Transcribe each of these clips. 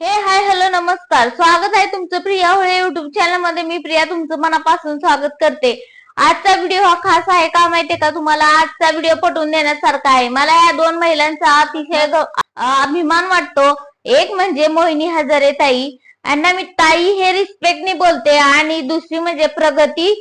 हे hi hello नमस्कार. स्वागत आहे तुमचं प्रिया होळे युट्यूब चॅनलमध्ये. मी प्रिया तुमचं मनापासून स्वागत करते. आजचा व्हिडिओ हा खास आहे का माहितीये का तुम्हाला? आजचा व्हिडिओ पटवून देण्यासारखा आहे. मला या दोन महिलांचा अतिशय अभिमान वाटतो. एक म्हणजे मोहिनी हजारे ताई. यांना मी ताई हे रिस्पेक्टने बोलते. आणि दुसरी म्हणजे प्रगती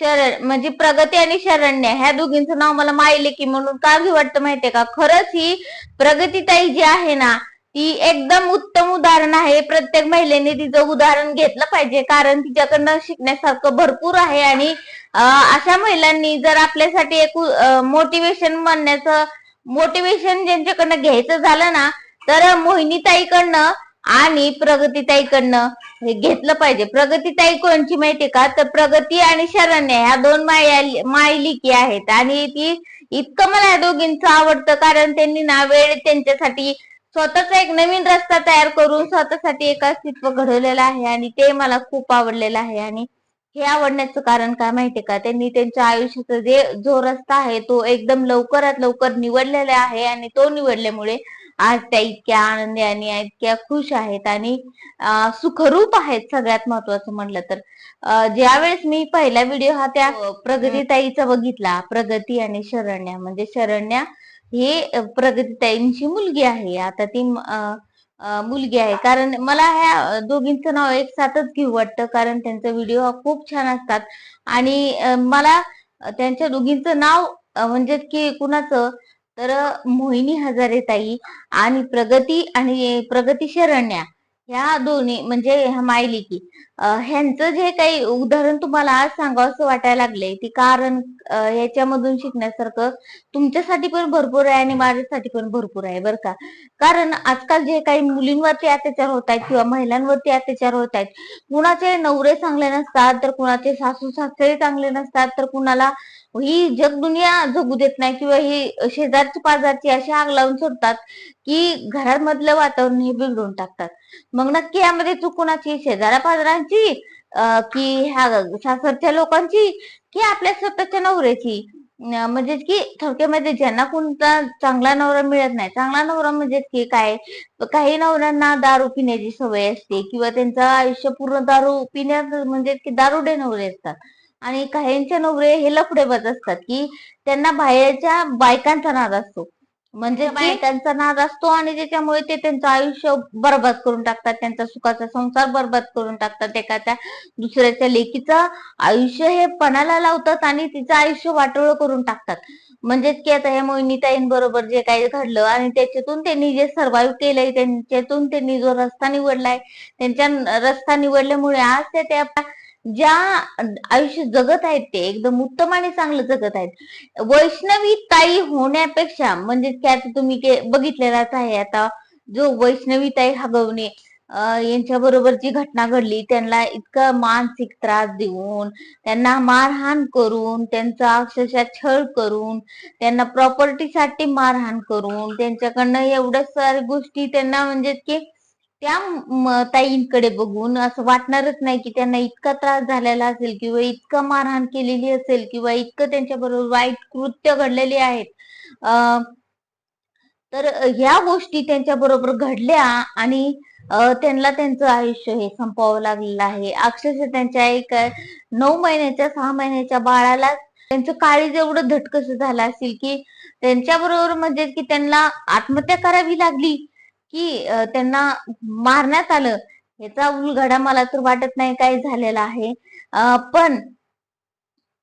शरण म्हणजे प्रगती आणि शरण्य. ह्या दोघींचं नाव मला माहिले की म्हणून का घेऊ वाटतं माहितीये का? खरंच ही प्रगतीताई जी आहे ना ती एकदम उत्तम उदाहरण आहे. प्रत्येक महिलेने तिचं उदाहरण घेतलं पाहिजे. कारण तिच्याकडनं शिकण्यासारखं भरपूर आहे आणि अशा महिलांनी जर आपल्यासाठी एक मोटिवेशन म्हणण्याचं मोटिवेशन ज्यांच्याकडनं घ्यायचं झालं ना तर मोहिनीताईकडनं आणि प्रगतीताईकडनं हे घेतलं पाहिजे. प्रगतीताई कोणची माहितीये का? तर प्रगती आणि शरण्य ह्या दोन माया मायलिकी आहेत. आणि ती इतकं मला या दोघींचं आवडतं. कारण त्यांनी ना वेळ त्यांच्यासाठी स्वतःचा एक नवीन रस्ता तयार करून स्वतःसाठी एक अस्तित्व घडवलेलं आहे आणि ते मला खूप आवडलेलं आहे. आणि हे आवडण्याचं कारण काय माहितीये का? त्यांनी त्यांच्या आयुष्याचा जे जो रस्ता आहे तो एकदम लवकरात लवकर निवडलेला आहे आणि तो निवडल्यामुळे आज त्या इतक्या आनंदी आणि इतक्या खुश आहेत आणि सुखरूप आहेत सगळ्यात महत्वाचं म्हटलं तर. ज्यावेळेस मी पहिला व्हिडिओ हा त्या प्रगतीताईचा बघितला प्रगती आणि शरण्या. म्हणजे शरण्या हे प्रगतीताईंची मुलगी आहे. आता ती मुलगी आहे. कारण मला ह्या दोघींचं नाव एक साथच घेऊ वाटतं. कारण त्यांचा व्हिडिओ खूप छान असतात. आणि मला त्यांच्या दोघींचं नाव म्हणजे की कुणाचं तर मोहिनी हजारे ताई आणि प्रगती आणि प्रगती शरण्या. ह्या दोन्ही म्हणजे ह्या मायलिकी ह्यांचं जे काही उदाहरण तुम्हाला आज सांगावं असं वाटायला लागलंय ते कारण याच्यामधून शिकण्यासारखं तुमच्यासाठी पण भरपूर आहे आणि माझ्यासाठी पण भरपूर आहे बरं का? कारण आजकाल जे काही मुलींवरती अत्याचार होत आहेत किंवा महिलांवरती अत्याचार होत आहेत कुणाचे नवरे चांगले नसतात तर कुणाचे सासू सासरे चांगले नसतात तर कुणाला ही जगदुनिया जगू देत नाही किंवा ही शेजारची पाजारची अशी आग लावून सोडतात की घरामधलं वातावरण हे बिघडून टाकतात. मग नक्की यामध्ये चूक कुणाची शेजारा पाजारांची की ह्या सासरच्या लोकांची की आपल्या स्वतःच्या नवऱ्याची. म्हणजे की थोडक्यामध्ये ज्यांना कोणता चांगला नवरा मिळत नाही. चांगला नवरा म्हणजे की काय? काही नवऱ्यांना दारू पिण्याची सवय असते किंवा त्यांचं आयुष्य पूर्ण दारू पिण्यात म्हणजे की दारुडे नवरे असतात. आणि काहींचे नवरे हे लफडेबाज असतात की त्यांना बाहेरच्या बायकांचा नाद असतो. म्हणजे बायकांचा नाद असतो आणि त्याच्यामुळे ते त्यांचं आयुष्य बर्बाद करून टाकतात त्यांचा सुखाचा संसार बर्बाद करून टाकतात एखाद्या दुसऱ्याच्या लेकीचं आयुष्य हे पणाला लावतात आणि तिचं आयुष्य वाटोळं करून टाकतात. म्हणजेच की आता या मोहिनीताईंबरोबर जे काही घडलं आणि त्याच्यातून त्यांनी जे सर्व्हाइव्ह केलंय त्यांच्यातून त्यांनी जो रस्ता निवडलाय त्यांच्या रस्ता निवडल्यामुळे आज ते त्या ज्या आयुष्य जगत आहेत ते एकदम उत्तम आणि चांगलं जगत आहेत. वैष्णवी ताई होण्यापेक्षा म्हणजे त्यात तुम्ही बघितलेलाच आहे आता जो वैष्णवी ताई हगवणे यांच्या बरोबर जी घटना घडली त्यांना इतका मानसिक त्रास देऊन त्यांना मारहाण करून त्यांचा अक्षरशः छळ करून त्यांना प्रॉपर्टीसाठी मारहाण करून त्यांच्याकडनं एवढ्या साऱ्या गोष्टी त्यांना म्हणजे की त्या ताईंकडे बघून असं वाटणारच नाही की त्यांना इतका त्रास झालेला असेल किंवा इतका मारहाण केलेली असेल किंवा इतकं त्यांच्या बरोबर वाईट कृत्य घडलेली आहेत. अं, तर ह्या गोष्टी त्यांच्या बरोबर घडल्या आणि त्यांना त्यांचं आयुष्य हे संपवावं लागलेलं आहे. अक्षरशः त्यांच्या एक नऊ महिन्याच्या सहा महिन्याच्या बाळाला त्यांचं काळीज एवढं धटकस झालं असेल की त्यांच्या बरोबर म्हणजे की त्यांना आत्महत्या करावी लागली. की त्यांना मारण्यात आलं. याचा उलगडा मला तर वाटत नाही काय झालेला आहे. पण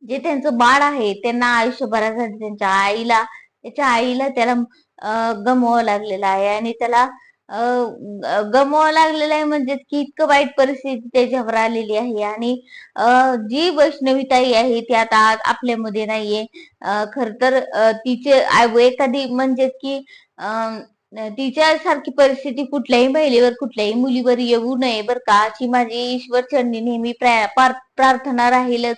जे त्यांचं बाळ आहे त्यांना आयुष्यभरासाठी त्यांच्या आईला त्याच्या आईला त्याला अं, गमवावं लागलेलं आहे. आणि त्याला अं, गमवावं लागलेलं आहे म्हणजे की इतकं वाईट परिस्थिती त्याच्यावर आलेली आहे. आणि जी वैष्णवीताई आहे ती आता आपल्यामध्ये नाहीये. खर तर तिचे एखादी म्हणजे की तिच्यासारखी तिच्या सारखी परिस्थिती कुठल्याही महिलेवर कुठल्याही मुलीवर येऊ नये बर का. अशी माझी ईश्वर चरणी नेहमी प्रार्थना राहीलच.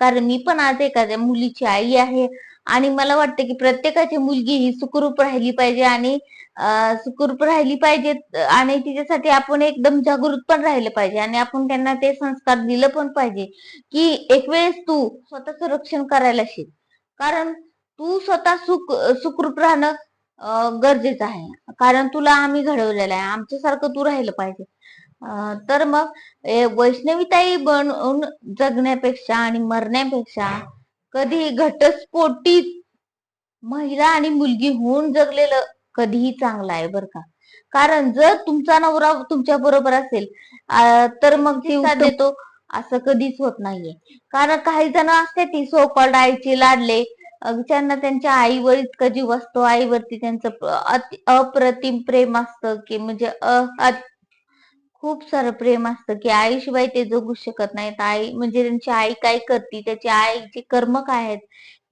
कारण मी पण आज एखाद्या मुलीची आई आहे आणि मला वाटतं की प्रत्येकाची मुलगी ही सुखरूप राहिली पाहिजे आणि सुखरूप राहिली पाहिजे आणि तिच्यासाठी आपण एकदम जागृत पण राहिलं पाहिजे आणि आपण त्यांना ते संस्कार दिलं पण पाहिजे की एक वेळेस तू स्वतःच रक्षण करायला शिक. कारण तू स्वतः सुख सुखरूप राहणं गरजेचं आहे. कारण तुला आम्ही घडवलेलं आहे. आमच्यासारखं तू राहिलं पाहिजे. तर मग वैष्णवीताई बनून जगण्यापेक्षा आणि मरण्यापेक्षा कधी घटस्फोटी महिला आणि मुलगी होऊन जगलेलं कधीही चांगलं आहे बरं का. कारण जर तुमचा नवरा तुमच्या बरोबर असेल तर मग साथ देतो. असं कधीच होत नाहीये. कारण काही जण असते ती सो कॉल्ड आईची लाडले. त्यांना त्यांच्या आईवर इतका जीव असतो. आईवरती त्यांचं अति- अप्रतिम प्रेम असतं की म्हणजे खूप सारं प्रेम असतं की आईशिवाय ते जगू शकत नाहीत. आई म्हणजे त्यांची आई काय करते? त्याची आईचे कर्म काय आहेत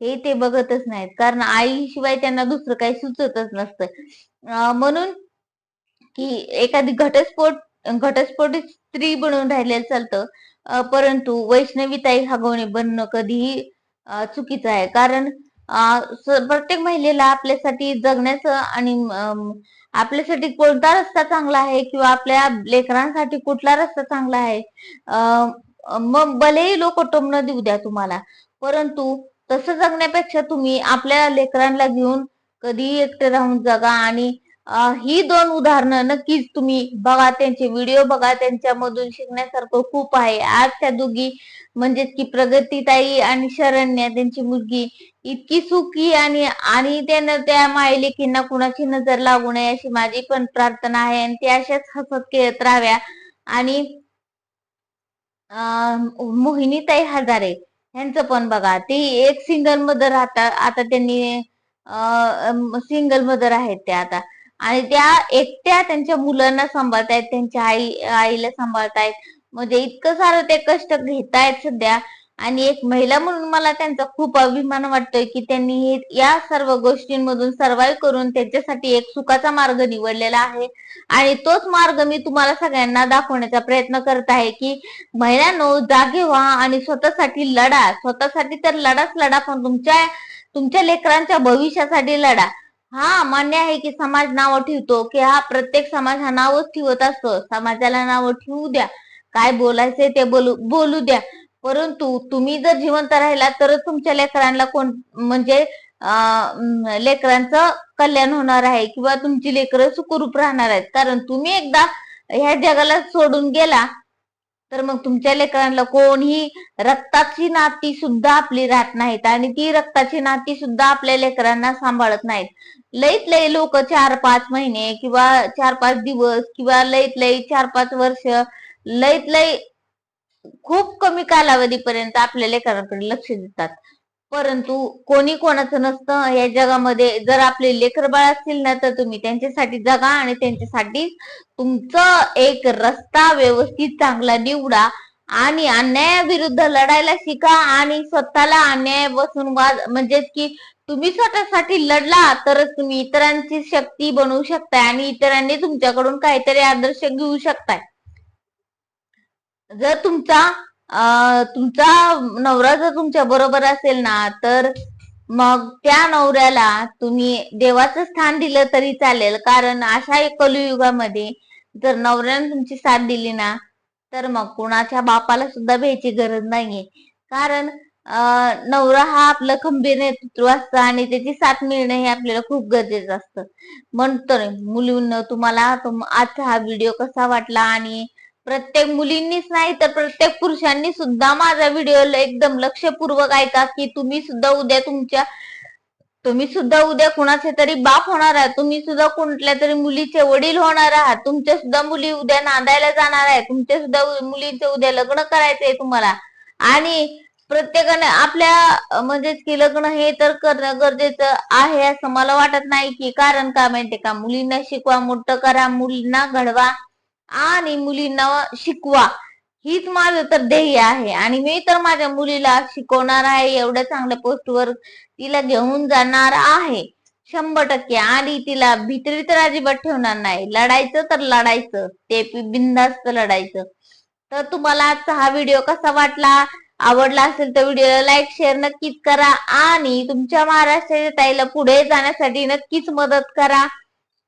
हे ते बघतच नाहीत. कारण आईशिवाय त्यांना दुसरं काही सुचतच नसतं. म्हणून की एखादी घटस्फोट घटस्फोट स्त्री बनून राहिलेलं चालतं. परंतु वैष्णवीताई हगवणे बनणं कधीही चुकीचं आहे. कारण प्रत्येक महिलेला आपल्यासाठी जगण्याचं आणि आपल्यासाठी कोणता रस्ता चांगला आहे किंवा आपल्या लेकरांसाठी कुठला रस्ता चांगला आहे मग भलेही लोक टोमणं देऊ द्या तुम्हाला परंतु तसं जगण्यापेक्षा तुम्ही आपल्या लेकरांना घेऊन कधीही एकटे राहून जगा आणि ही दोन उदाहरणं नक्कीच तुम्ही बघा त्यांचे व्हिडिओ बघा त्यांच्यामधून शिकण्यासारखं खूप आहे. आज त्या दोघी म्हणजेच की प्रगतीताई आणि शरण्या त्यांची मुलगी इतकी सुखी आणि आणि त्यांना त्या मायलेकींना कुणाची नजर लागू नये अशी माझी पण प्रार्थना आहे आणि ते अशाच हसत खेळत राहाव्या. आणि अं, मोहिनीताई हजारे यांचं पण बघा ती एक सिंगल मदर राहतात आता त्यांनी सिंगल मदर आहेत त्या आता. आणि त्या एकट्या त्यांच्या मुलांना सांभाळतायत त्यांच्या आई आईला सांभाळतायत. म्हणजे इतकं सारं ते कष्ट घेतायत सध्या. आणि एक महिला म्हणून मला त्यांचा खूप अभिमान वाटतोय की त्यांनी हे या सर्व गोष्टींमधून सर्वाईव्ह करून त्यांच्यासाठी एक सुखाचा मार्ग निवडलेला आहे. आणि तोच मार्ग मी तुम्हाला सगळ्यांना दाखवण्याचा प्रयत्न करत आहे की महिलांनो जागे व्हा आणि स्वतःसाठी लढा. स्वतःसाठी तर लढाच लढा पण तुमच्या तुमच्या लेकरांच्या भविष्यासाठी लढा. हा मान्य आहे की समाज नाव ठेवतो की हा प्रत्येक समाज हा नावच ठेवत असतो. समाजाला नाव ठेवू द्या. काय बोलायचंय ते बोलू बोलू द्या. परंतु तुम्ही जर जिवंत राहिला तरच तुमच्या लेकरांना कोण म्हणजे लेकरांचं कल्याण होणार आहे किंवा तुमची लेकरं सुखरूप राहणार आहेत. कारण तुम्ही एकदा ह्या जगाला सोडून गेला तर मग तुमच्या लेकरांना कोणी रक्ताची नाती सुद्धा आपली राहत नाहीत आणि ती रक्ताची नाती सुद्धा आपल्या लेकरांना सांभाळत नाहीत. लईत लई लोक चार पाच महिने किंवा चार पाच दिवस किंवा लईत लई चार पाच वर्ष लईत लई खूप कमी कालावधीपर्यंत आपल्या लेकरांकडे लक्ष देतात. परंतु कोणी कोणाचं नसतं या जगामध्ये. जर आपले लेकर बाळ असतील ना तर तुम्ही त्यांच्यासाठी जगा आणि त्यांच्यासाठी तुमचं एक रस्ता व्यवस्थित चांगला निवडा आणि अन्यायाविरुद्ध लढायला शिका आणि स्वतःला अन्याय बसून वाद म्हणजेच की तुम्ही स्वतःसाठी लढला तरच तुम्ही इतरांची शक्ती बनवू शकताय आणि इतरांनी तुमच्याकडून काहीतरी आदर्श घेऊ शकताय. जर तुमचा तुमचा नवरा जर तुमच्या बरोबर असेल ना तर मग त्या नवऱ्याला तुम्ही देवाचं स्थान दिलं तरी चालेल. कारण अशा एक कलियुगामध्ये जर नवऱ्याने तुमची साथ दिली ना तर मग कुणाच्या बापाला सुद्धा भ्यायची गरज नाहीये. कारण नवरा हा आपलं खंबीर नेतृत्व असतं आणि त्याची साथ मिळणं हे आपल्याला खूप गरजेचं असतं. म्हणतो मुलींना तुम्हाला तुम- आजचा हा व्हिडिओ कसा वाटला आणि प्रत्येक मुलींनीच नाही तर प्रत्येक पुरुषांनी सुद्धा माझा व्हिडिओ एकदम लक्षपूर्वक ऐका की तुम्ही सुद्धा उद्या तुमच्या तुम्ही सुद्धा उद्या कुणाचे तरी बाप होणार आहात. तुम्ही सुद्धा कुठल्या तरी मुलीचे वडील होणार आहात. तुमच्या सुद्धा मुली उद्या नांदायला जाणार आहे तुमच्या सुद्धा मुलींचे उद्या लग्न करायचंय तुम्हाला. आणि प्रत्येकाने आपल्या म्हणजेच की लग्न हे तर करणं गरजेचं आहे असं मला वाटत नाही की कारण का माहितीये का? मुलींना शिकवा मोठं करा मुलींना घडवा. आणि मुलींना शिकवा. हीच माझं तर ध्येय आहे. आणि मी तर माझ्या मुलीला शिकवणार आहे. एवढ्या चांगल्या पोस्टवर तिला घेऊन जाणार आहे. शंभर टक्के. आणि तिला भित्री तर अजिबात ठेवणार नाही. लढायचं तर लढायचं. ते बिंदास्त बिनधास्त लढायचं. तर तुम्हाला आजचा हा व्हिडिओ कसा वाटला? आवडला असेल तर व्हिडिओला लाईक शेअर नक्कीच करा. आणि तुमच्या महाराष्ट्राच्या ताईला पुढे जाण्यासाठी नक्कीच मदत करा.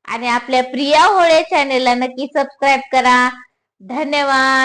आणि आपल्या प्रिया होळे चॅनेलला नक्की सबस्क्राईब करा. धन्यवाद.